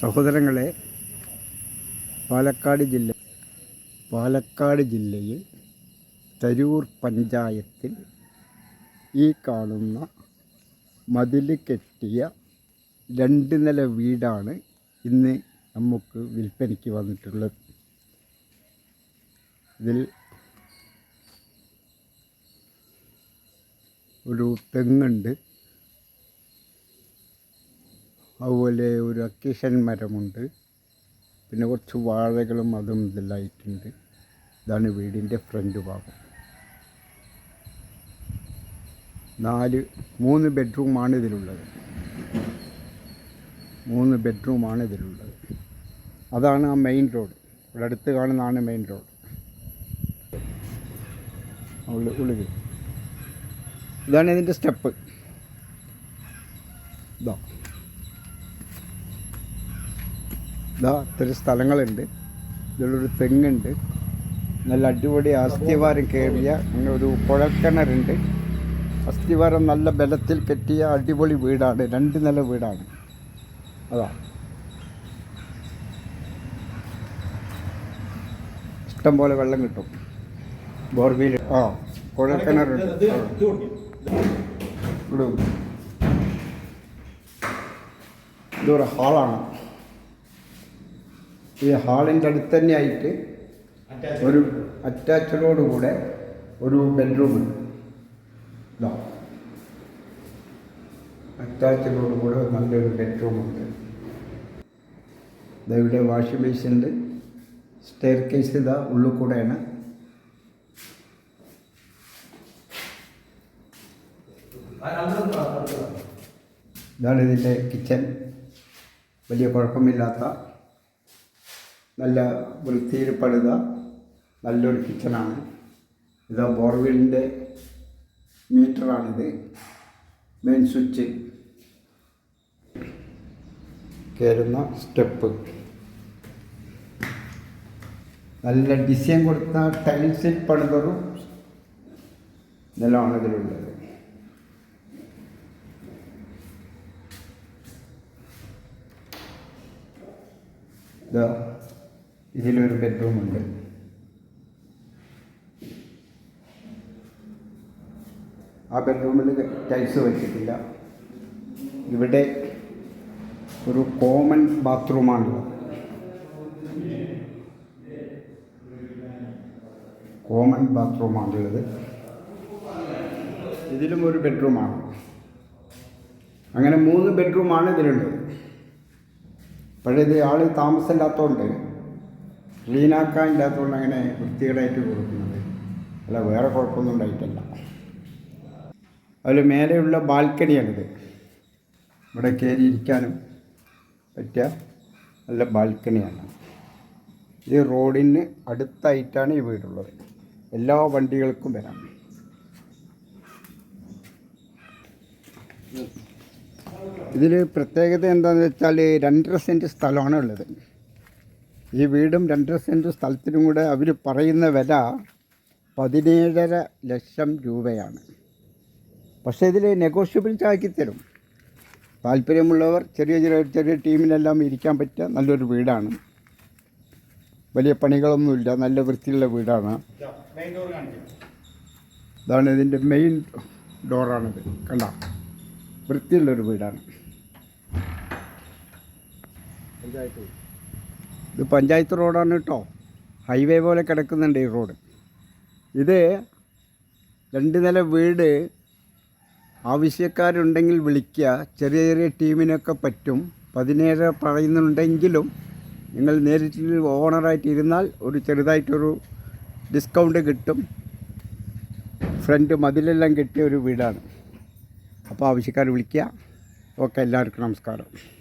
സഹോദരങ്ങളെ പാലക്കാട് ജില്ല പാലക്കാട് ജില്ലയിൽ തരൂർ പഞ്ചായത്തിൽ ഈ കാണുന്ന മതിൽ കെട്ടിയ രണ്ട് നില വീടാണ് ഇന്ന് നമുക്ക് വിൽപ്പനയ്ക്ക് വന്നിട്ടുള്ളത്. ഇതിൽ ഒരു തെങ്ങുണ്ട്. അതുപോലെ ഒരു അക്കേഷൻ മരമുണ്ട്. പിന്നെ കുറച്ച് വാഴകളും അതും ഇതെല്ലായിട്ടുണ്ട് ഇതാണ് വീടിന്റെ ഫ്രണ്ട് ഭാഗം. നാല് മൂന്ന് ബെഡ്റൂമാണ് ഇതിലുള്ളത്. മൂന്ന് ബെഡ്റൂമാണ് ഇതിലുള്ളത്. അതാണ് ആ മെയിൻ റോഡ്. ഇവിടെ അടുത്ത് കാണുന്നതാണ് മെയിൻ റോഡ്. ഉള്ളിൽ ഇതാണ് ഇതിന്റെ സ്റ്റെപ്പ്. ഇതാ. ഇതാ ഇത്തിരി സ്ഥലങ്ങളുണ്ട്. ഇതിലൊരു തെങ്ങുണ്ട്. നല്ല അടിപൊളി അസ്ഥിവാരം കയറിയ അങ്ങനെ ഒരു കുഴൽക്കിണറുണ്ട്. അസ്ഥിവാരം നല്ല ബലത്തിൽ കെട്ടിയ അടിപൊളി വീടാണ്. രണ്ട് നില വീടാണ്. അതാ. ഇഷ്ടം പോലെ വെള്ളം കിട്ടും. ബോർവീൽ ആ കുഴൽക്കിണറുണ്ട്. ഇതൊരു ഹാളാണ്. ഈ ഹാളിന്റെ അടുത്ത് തന്നെ ആയിട്ട് ഒരു അറ്റാച്ചഡോട് കൂടെ ഒരു ബെഡ്റൂം ഉണ്ട് ഇതാ അറ്റാച്ചഡോട് കൂടെ നല്ലൊരു ബെഡ്റൂം ഉണ്ട് ഇതാ ഇവിടെ വാഷിംഗ് മെഷീൻ ഉണ്ട് സ്റ്റെയർ കേസ് ഇതാ ഉള്ളിൽ കൂടെയാണ്. ഇതാണ് ഇതിന്റെ കിച്ചൺ. വലിയ കുഴപ്പമില്ലാത്ത നല്ല വൃത്തിയിൽ പണിത നല്ലൊരു കിച്ചണാണ്. ഇത് ബോർവെല്ലിന്റെ മീറ്ററാണിത്. Main switch. കയറുന്ന സ്റ്റെപ്പ്. നല്ല ഡിസൈൻ കൊടുത്ത ടൈൽസിൽ പണിതൊരു നിലമാണ് ഇതിലുള്ളത്. ഇതാ ഇതിലൊരു ബെഡ്റൂമുണ്ട്. ആ ബെഡ്റൂമിൽ ടൈൽസ് വെച്ചിട്ടില്ല. ഇവിടെ ഒരു കോമൺ ബാത്റൂമാണുള്ളത്. കോമൺ ബാത്റൂമാണുള്ളത്. ഇതിലും ഒരു ബെഡ്റൂമാണ്. അങ്ങനെ മൂന്ന് ബെഡ്റൂമാണ് ഇതിലുള്ളത്. പഴയത് ആൾ താമസമില്ലാത്തതുകൊണ്ട് ക്ലീനാക്കാൻ ഇല്ലാത്തതുകൊണ്ട് അങ്ങനെ വൃത്തികേടായിട്ട് കൊടുക്കുന്നത്. അല്ല വേറെ കുഴപ്പമൊന്നും ഉണ്ടായിട്ടല്ല. അതിൽ മേലെയുള്ള ബാൽക്കണിയാണിത്. ഇവിടെ കയറി ഇരിക്കാനും പറ്റിയ നല്ല ബാൽക്കണിയാണ്. ഈ റോഡിന് അടുത്തായിട്ടാണ് ഈ വീടുള്ളത്. എല്ലാ വണ്ടികൾക്കും വരാം. ഇതിൽ പ്രത്യേകത എന്താണെന്ന് വെച്ചാൽ രണ്ടര സെന്റ് സ്ഥലമാണ് ഉള്ളത്. ഈ വീടും രണ്ടര സെന്റ് സ്ഥലത്തിനും കൂടെ അവർ പറയുന്ന വില പതിനേഴര ലക്ഷം രൂപയാണ്. പക്ഷേ ഇതിൽ നെഗോഷ്യബിൾ ആക്കി തരും. താല്പര്യമുള്ളവർ ചെറിയ ചെറിയ ചെറിയ ടീമിനെല്ലാം ഇരിക്കാൻ പറ്റിയ നല്ലൊരു വീടാണ്. വലിയ പണികളൊന്നുമില്ല നല്ല വൃത്തിയുള്ള വീടാണ്. ഇതാണ് ഇതിന്റെ മെയിൻ ഡോറാണിത് കണ്ട? വൃത്തിയുള്ളൊരു വീടാണ്. ഇത് പഞ്ചായത്ത് റോഡാണ് കേട്ടോ. ഹൈവേ പോലെ കിടക്കുന്നുണ്ട് ഈ റോഡ്. ഇത് രണ്ട് നില വീട് ആവശ്യക്കാരുണ്ടെങ്കിൽ വിളിക്കുക. ചെറിയ ചെറിയ ടീമിനൊക്കെ പറ്റും. പതിനേഴ് പറയുന്നുണ്ടെങ്കിലും നിങ്ങൾ നേരിട്ട് ഓണറായിട്ട് ഇരുന്നാൽ ഒരു ചെറുതായിട്ടൊരു ഡിസ്കൗണ്ട് കിട്ടും. ഫ്രണ്ട് മതിലെല്ലാം കെട്ടിയ ഒരു വീടാണ്. അപ്പോൾ ആവശ്യക്കാർ വിളിക്കുക. ഓക്കെ എല്ലാവർക്കും നമസ്കാരം.